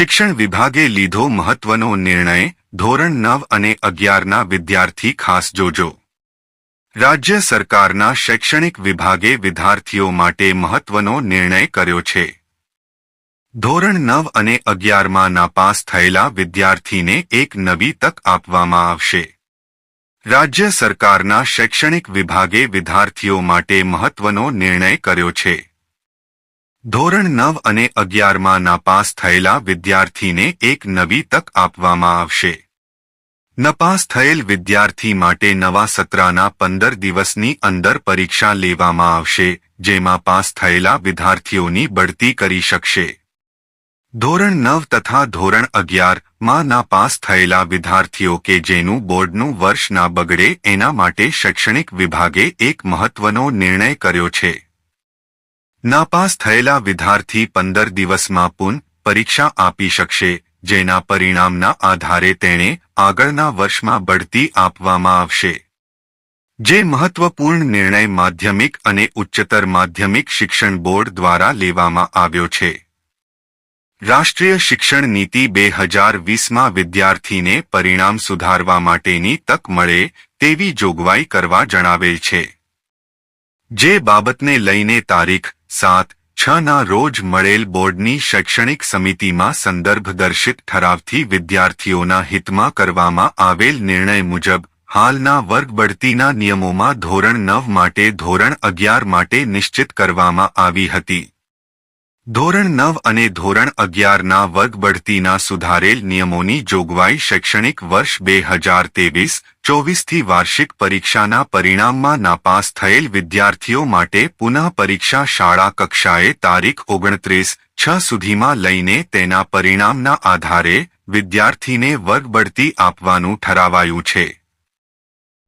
શિક્ષણ વિભાગે લીધો મહત્વનો નિર્ણય ધોરણ નવ અને અગિયારના વિદ્યાર્થી ખાસ જોજો. રાજ્ય સરકારના શૈક્ષણિક વિભાગે વિદ્યાર્થીઓ માટે મહત્વનો નિર્ણય કર્યો છે. ધોરણ નવ અને અગિયારમાં નાપાસ થયેલા વિદ્યાર્થીને એક નવી તક આપવામાં આવશે. રાજ્ય સરકારના શૈક્ષણિક વિભાગે વિદ્યાર્થીઓ માટે મહત્વનો નિર્ણય કર્યો છે. ધોરણ નવ અને અગિયારમાં નાપાસ થયેલા વિદ્યાર્થીને એક નવી તક આપવામાં આવશે. નપાસ થયેલ વિદ્યાર્થી માટે નવા સત્રના પંદર દિવસની અંદર પરીક્ષા લેવામાં આવશે, જેમાં પાસ થયેલા વિદ્યાર્થીઓની બઢતી કરી શકશે. ધોરણ નવ તથા ધોરણ અગિયારમાં નાપાસ થયેલા વિદ્યાર્થીઓ કે જેનું બોર્ડનું વર્ષ ના બગડે એના માટે શૈક્ષણિક વિભાગે એક મહત્વનો નિર્ણય કર્યો છે. નાપાસ થયેલા વિદ્યાર્થી પંદર દિવસમાં પુન પરીક્ષા આપી શકશે, જેના પરિણામના આધારે તેણે આગળના વર્ષમાં બઢતી આપવામાં આવશે. જે મહત્વપૂર્ણ નિર્ણય માધ્યમિક અને ઉચ્ચતર માધ્યમિક શિક્ષણ બોર્ડ દ્વારા લેવામાં આવ્યો છે. રાષ્ટ્રીય શિક્ષણ નીતિ બે હજાર વીસમાં વિદ્યાર્થીને પરિણામ સુધારવા માટેની તક મળે તેવી જોગવાઈ કરવા જણાવેલ છે. જે બાબતને લઈને તારીખ સાત, છ ના રોજ મળેલ બોર્ડની શૈક્ષણિક સમિતિમાં સંદર્ભદર્શિત ઠરાવથી વિદ્યાર્થીઓના હિતમાં કરવામાં આવેલ નિર્ણય મુજબ, હાલના વર્ગ બઢતીના નિયમોમાં ધોરણ નવ માટે ધોરણ અગિયાર માટે નિશ્ચિત કરવામાં આવી હતી. ધોરણ નવ અને ધોરણ અગિયારના વર્ગ બઢતીના સુધારેલ નિયમોની જોગવાઈ શૈક્ષણિક વર્ષ બે હજાર તેવીસ ચોવીસથી વાર્ષિક પરીક્ષાના પરિણામમાં નાપાસ થયેલ વિદ્યાર્થીઓ માટે પુનઃ પરીક્ષા શાળા કક્ષાએ તારીખ ઓગણત્રીસ છ સુધીમાં લઈને તેના પરિણામના આધારે વિદ્યાર્થીને વર્ગ બઢતી આપવાનું ઠરાવાયું છે.